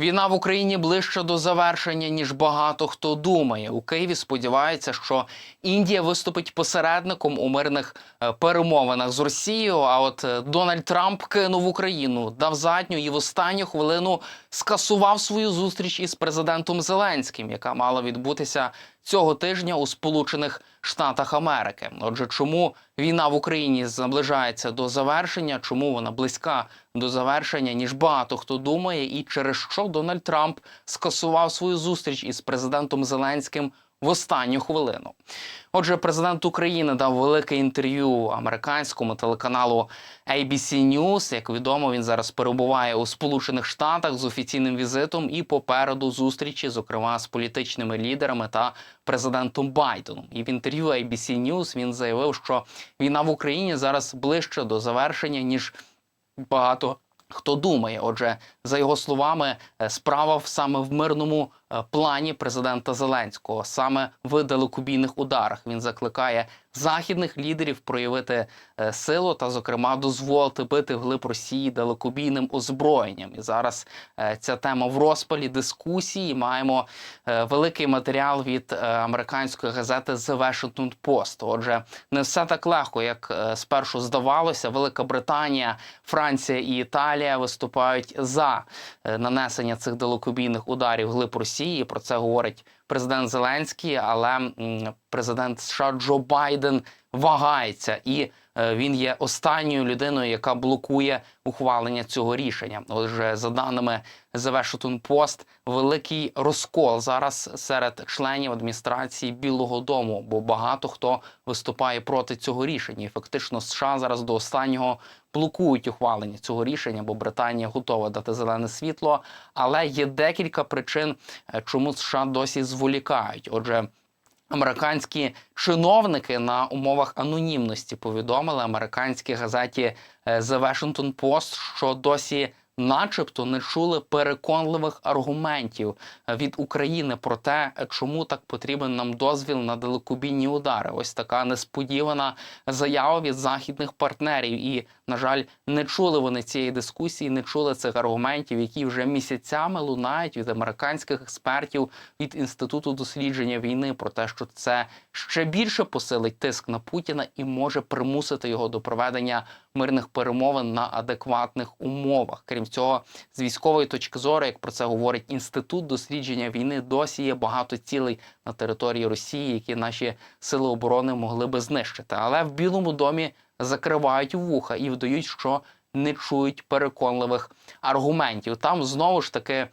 Війна в Україні ближче до завершення ніж багато хто думає. У Києві сподівається, що Індія виступить посередником у мирних е, перемовинах з Росією. А от е, Дональд Трамп кинув Україну, дав задню і в останню хвилину скасував свою зустріч із президентом Зеленським, яка мала відбутися цього тижня у Сполучених Штатах Америки. Отже, чому війна в Україні наближається до завершення? Чому вона близька до завершення, ніж багато хто думає, і через що Дональд Трамп скасував свою зустріч із президентом Зеленським в останню хвилину? Отже, президент України дав велике інтерв'ю американському телеканалу ABC News. Як відомо, він зараз перебуває у Сполучених Штатах з офіційним візитом і попереду зустрічі, зокрема з політичними лідерами та президентом Байденом. І в інтерв'ю ABC News він заявив, що війна в Україні зараз ближче до завершення ніж багато хто думає. Отже, за його словами, е, справа саме в мирному плані президента Зеленського, саме в далекобійних ударах. Він закликає західних лідерів проявити е, силу та, зокрема, дозволити бити вглиб Росії далекобійним озброєнням. І зараз е, ця тема в розпалі дискусії. Маємо е, великий матеріал від е, американської газети The Washington Post. Отже, не все так легко, як е, спершу здавалося. Велика Британія, Франція і Італія виступають за е, нанесення цих далекобійних ударів глиб Росії. Про це говорить президент Зеленський, але президент США Джо Байден вагається і. е, Він є останньою людиною, яка блокує ухвалення цього рішення. Отже, за даними The Washington Post, великий розкол зараз серед членів адміністрації Білого Дому, бо багато хто виступає проти цього рішення. І фактично США зараз до останнього блокують ухвалення цього рішення, бо Британія готова дати зелене світло. Але є декілька причин, е, чому США досі зволікають. Отже. Американські чиновники на умовах анонімності повідомили американській газеті е, The Washington Post, що досі, начебто, не чули переконливих аргументів від України про те, чому так потрібен нам дозвіл на далекобійні удари. Ось така несподівана заява від західних партнерів. І, на жаль, не чули вони цієї дискусії, не чули цих аргументів, які вже місяцями лунають від американських експертів від інституту дослідження війни про те, що це ще більше посилить тиск на Путіна і може примусити його до проведення мирних перемовин на адекватних умовах. Крім цього, з військової точки зору, як про це говорить інститут дослідження війни, досі є багато цілей на території Росії, які наші сили оборони могли би знищити. Але в Білому домі закривають вуха і вдають, що не чують переконливих аргументів. Там знову ж таки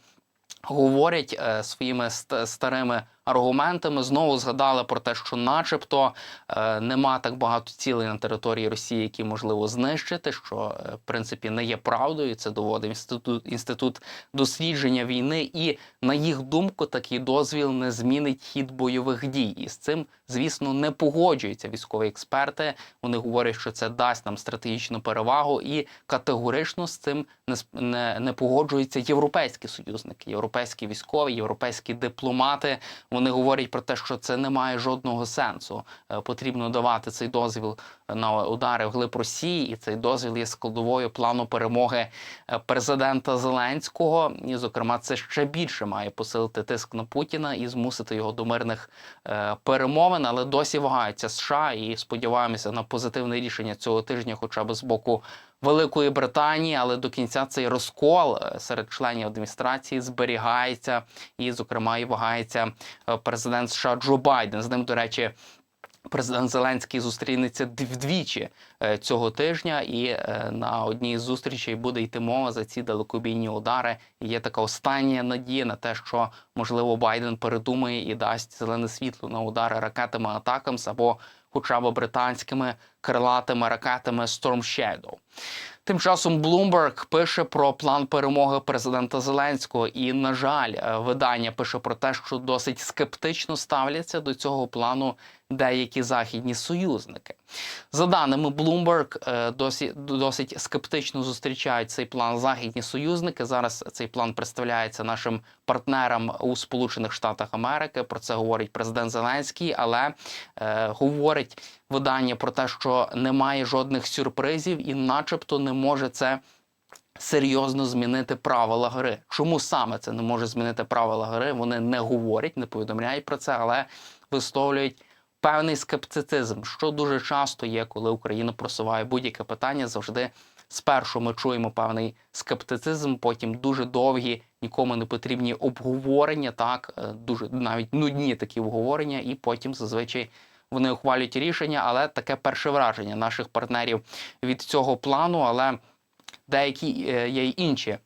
говорять е, своїми ст- старими аргументами. Знову згадали про те, що, начебто, е, нема так багато цілей на території Росії, які можливо знищити, що е, в принципі не є правдою. Це доводить інститут інститут дослідження війни. І на їх думку, такий дозвіл не змінить хід бойових дій. І з цим, звісно, не погоджуються військові експерти. Вони говорять, що це дасть нам стратегічну перевагу, і категорично з цим не не, не погоджуються європейські союзники, європейські військові, європейські дипломати. Вони говорять про те, що це не має жодного сенсу. Е, Потрібно давати цей дозвіл на удари вглиб Росії, і цей дозвіл є складовою плану перемоги е, президента Зеленського. І, зокрема, це ще більше має посилити тиск на Путіна і змусити його до мирних е, перемовин. Але досі вагаються США і сподіваємося на позитивне рішення цього тижня, хоча б з боку. Великої Британії, але до кінця цей розкол е, серед членів адміністрації зберігається, і, зокрема, і вагається е, президент США Джо Байден. З ним, до речі, президент Зеленський зустрінеться вдвічі е, цього тижня, і на одній з зустрічей буде йти мова за ці далекобійні удари. І є така остання надія на те, що можливо Байден передумає і дасть зелене світло на удари ракетами Атакамс або хоча б британськими крилатими ракетами Storm Shadow. Тим часом Bloomberg пише про план перемоги президента Зеленського, і, на жаль, е, видання пише про те, що досить скептично ставляться до цього плану деякі західні союзники. За даними Bloomberg, е, досі досить скептично зустрічають цей план західні союзники. Зараз цей план представляється нашим партнерам у Сполучених Штатах Америки. Про це говорить президент Зеленський, але е, говорить видання про те, що немає жодних сюрпризів, і, начебто, не може це серйозно змінити правила гри. Чому саме це не може змінити правила гри? Вони не говорять, не повідомляють про це, але висловлюють певний скептицизм, що дуже часто є, коли Україна просуває будь-яке питання. Завжди спершу ми чуємо певний скептицизм, потім дуже довгі, нікому не потрібні обговорення, так е, дуже навіть нудні такі обговорення, і потім зазвичай. Вони ухвалюють рішення, але таке перше враження наших партнерів від цього плану. Але деякі е, є й інші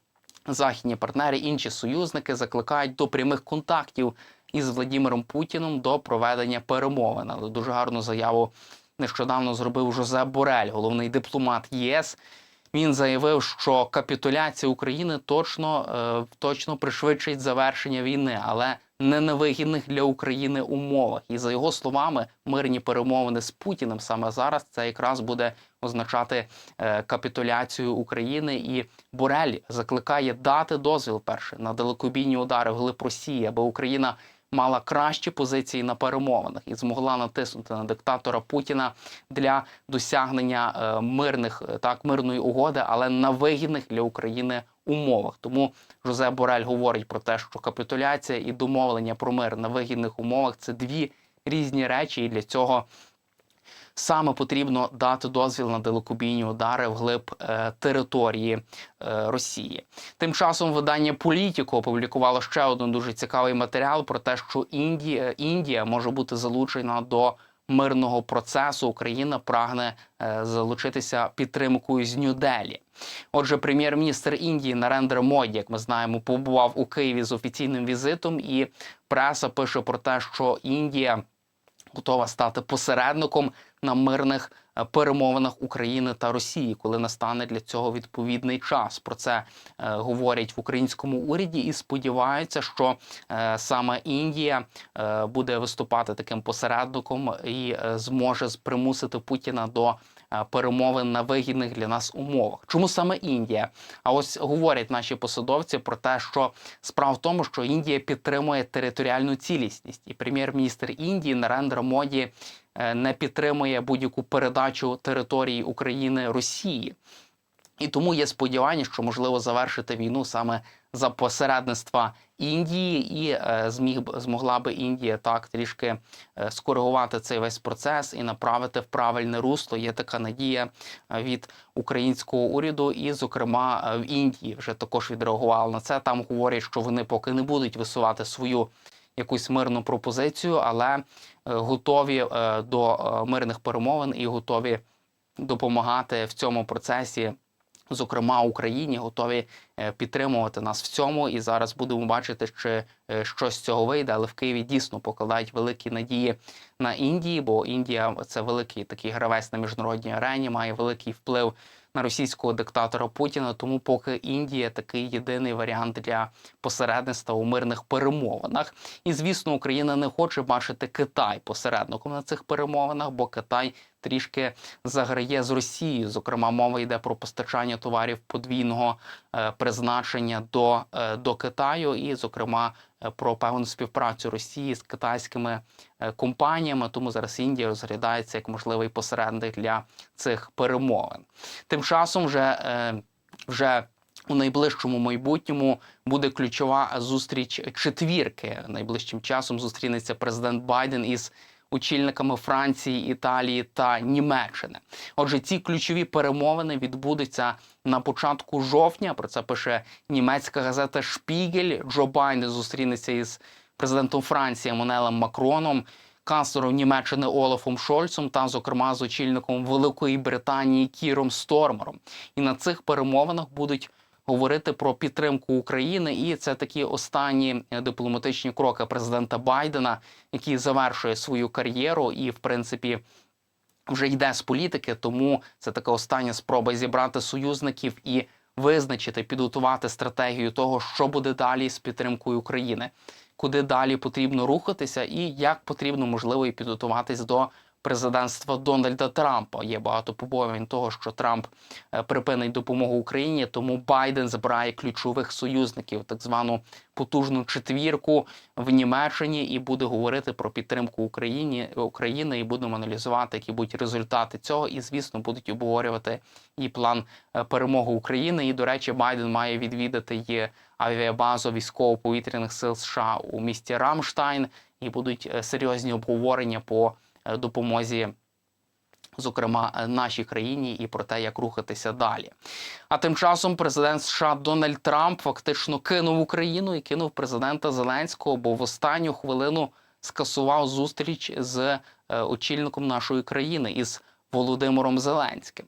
західні партнери, інші союзники закликають до прямих контактів із Владимиром Путіном до проведення перемовин. Але дуже гарну заяву нещодавно зробив Жозеп Борель, головний дипломат ЄС. Він заявив, що капітуляція України точно, е, точно пришвидшить завершення війни, але не на вигідних для України умовах. І за його словами, мирні перемовини з Путіним саме зараз це якраз буде означати е, капітуляцію України. І Борель закликає дати дозвіл перше на далекобійні удари вглиб Росії, аби Україна мала кращі позиції на перемовинах і змогла натиснути на диктатора Путіна для досягнення е, мирних е, так мирної угоди, але на вигідних для України умовах. Тому Жозе Борель говорить про те, що капітуляція і домовлення про мир на вигідних умовах це дві різні речі, і для цього. Саме потрібно дати дозвіл на далекобійні удари вглиб е, території е, Росії. Тим часом видання Політіко опублікувало ще один дуже цікавий матеріал про те, що Індія, Індія може бути залучена до мирного процесу. Україна прагне е, залучитися підтримкою з Нью-Делі. Отже, прем'єр-міністр Індії Нарендра Моді, як ми знаємо, побував у Києві з офіційним візитом, і преса пише про те, що Індія готова стати посередником на мирних е, перемовинах України та Росії, коли настане для цього відповідний час. Про це е, говорять в українському уряді і сподіваються, що е, саме Індія е, буде виступати таким посередником і е, зможе примусити Путіна до перемовин на вигідних для нас умовах. Чому саме Індія? А ось говорять наші посадовці про те, що справа в тому, що Індія підтримує територіальну цілісність, і прем'єр-міністр Індії Нарендра Моді е, не підтримує будь-яку передачу території України Росії. І тому є сподівання, що можливо завершити війну саме за посередництва Індії, і е, зміг змогла би Індія так трішки е, скоригувати цей весь процес і направити в правильне русло. Є така надія е, від українського уряду, і, зокрема, е, в Індії вже також відреагували на це. Там говорять, що вони поки не будуть висувати свою якусь мирну пропозицію, але готові до мирних перемовин і готові допомагати в цьому процесі. Зокрема, Україні готові е, підтримувати нас в цьому, і зараз будемо бачити, чи е, щось з цього вийде. Але в Києві дійсно покладають великі надії на Індії, бо Індія це великий такий гравець на міжнародній арені, має великий вплив на російського диктатора Путіна. Тому поки Індія такий єдиний варіант для посередництва у мирних перемовинах. І звісно, Україна не хоче бачити Китай посередником на цих перемовинах, бо Китай трішки заграє з Росією. Зокрема, мова йде про постачання товарів подвійного е, призначення до, е, до Китаю, і, зокрема, е, про певну співпрацю Росії з китайськими компаніями. Тому зараз Індія розглядається як можливий посередник для цих перемовин. Тим часом вже, вже у найближчому майбутньому буде ключова зустріч четвірки. Найближчим часом зустрінеться президент Байден із очільниками Франції, Італії та Німеччини. Отже, ці ключові перемовини відбудуться на початку жовтня. Про це пише німецька газета Шпігель. Джо Байден зустрінеться із президентом Франції Еммануелем Макроном. Канцлером Німеччини Олафом Шольцем та, зокрема, з очільником Великої Британії Кіром Стормером. І на цих перемовинах будуть говорити про підтримку України, і це такі останні е, дипломатичні кроки президента Байдена, який завершує свою кар'єру, і в принципі. Вже йде з політики, тому це така остання спроба зібрати союзників і визначити, підготувати стратегію того, що буде далі з підтримкою України, куди далі потрібно рухатися, і як потрібно можливо і підготуватись до президентства Дональда Трампа. Є багато побоювань того, що Трамп е, припинить допомогу Україні, тому Байден збирає ключових союзників, так звану потужну четвірку в Німеччині, і буде говорити про підтримку Україні України. І будемо аналізувати, які будуть результати цього. І звісно, будуть обговорювати і план е, перемоги України. І до речі, Байден має відвідати і авіабазу військово-повітряних сил США у місті Рамштайн, і будуть е, серйозні обговорення по допомозі. Зокрема, е, нашій країні і про те, як рухатися далі. А тим часом президент США Дональд Трамп фактично кинув Україну і кинув президента Зеленського, бо в останню хвилину скасував зустріч з е, очільником нашої країни із Володимиром Зеленським.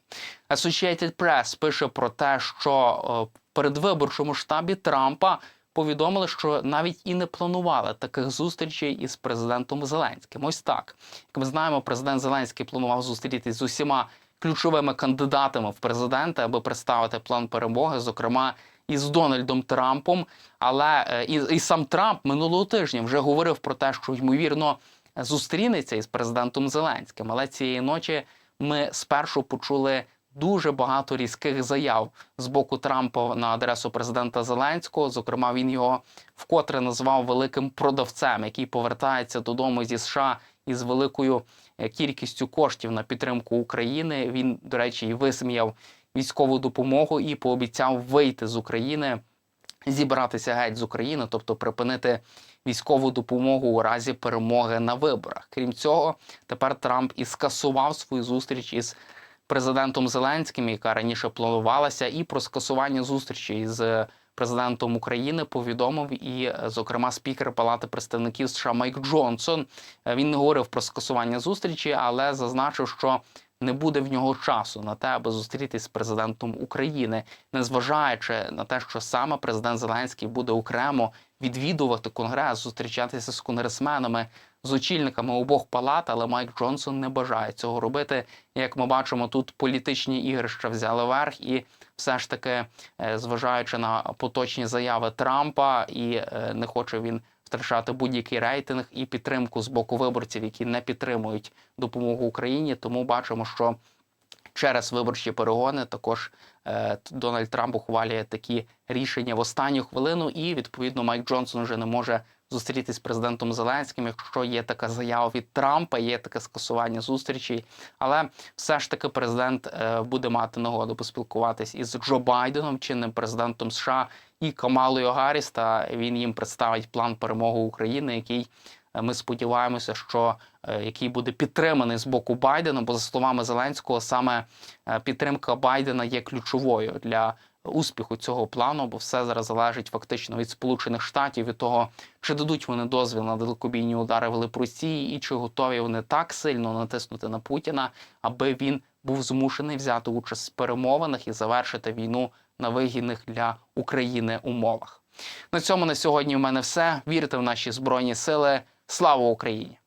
Associated Press пише про те, що е, в передвиборчому штабі Трампа повідомили, що навіть і не планували таких зустрічей із президентом Зеленським. Ось так. Як ми знаємо, президент Зеленський планував зустрітися з усіма ключовими кандидатами в президенти, аби представити план перемоги, зокрема із Дональдом Трампом. Але е, і, і сам Трамп минулого тижня вже говорив про те, що ймовірно зустрінеться із президентом Зеленським. Але цієї ночі ми спершу почули дуже багато різких заяв з боку Трампа на адресу президента Зеленського. Зокрема, він його вкотре назвав великим продавцем, який повертається додому зі США із великою е, кількістю коштів на підтримку України. Він, до речі, і висміяв військову допомогу і пообіцяв вийти з України, зібратися геть з України, тобто припинити військову допомогу у разі перемоги на виборах. Крім цього, тепер Трамп і скасував свою зустріч із президентом Зеленським, яка раніше планувалася, і про скасування зустрічі з президентом України повідомив і, е, зокрема, спікер Палати представників США Майк Джонсон. Е, Він не говорив про скасування зустрічі, але зазначив, що не буде в нього часу на те, аби зустрітись з президентом України, незважаючи на те, що саме президент Зеленський буде окремо відвідувати конгрес, зустрічатися з конгресменами, з очільниками обох палат, але Майк Джонсон не бажає цього робити. Як ми бачимо, тут політичні ігрища взяли верх, і все ж таки, е, зважаючи на поточні заяви Трампа, і е, не хоче він втрачати будь-який рейтинг і підтримку з боку виборців, які не підтримують допомогу Україні. Тому бачимо, що через виборчі перегони також е, Дональд Трамп ухвалює такі рішення в останню хвилину, і відповідно Майк Джонсон вже не може зустрітися з президентом Зеленським, якщо є така заява від Трампа, є таке скасування зустрічей. Але все ж таки президент е, буде мати нагоду поспілкуватись із Джо Байденом, чинним президентом США, і Камалою Гарріс, та він їм представить план перемоги України, який ми сподіваємося, що е, який буде підтриманий з боку Байдена, бо за словами Зеленського, саме е, підтримка Байдена є ключовою для успіху цього плану, бо все зараз залежить фактично від Сполучених Штатів, від того, чи дадуть вони дозвіл на далекобійні удари в Росії, і чи готові вони так сильно натиснути на Путіна, аби він був змушений взяти участь в перемовинах і завершити війну на вигідних для України умовах. На цьому на сьогодні в мене все. Вірте в наші збройні сили. Слава Україні!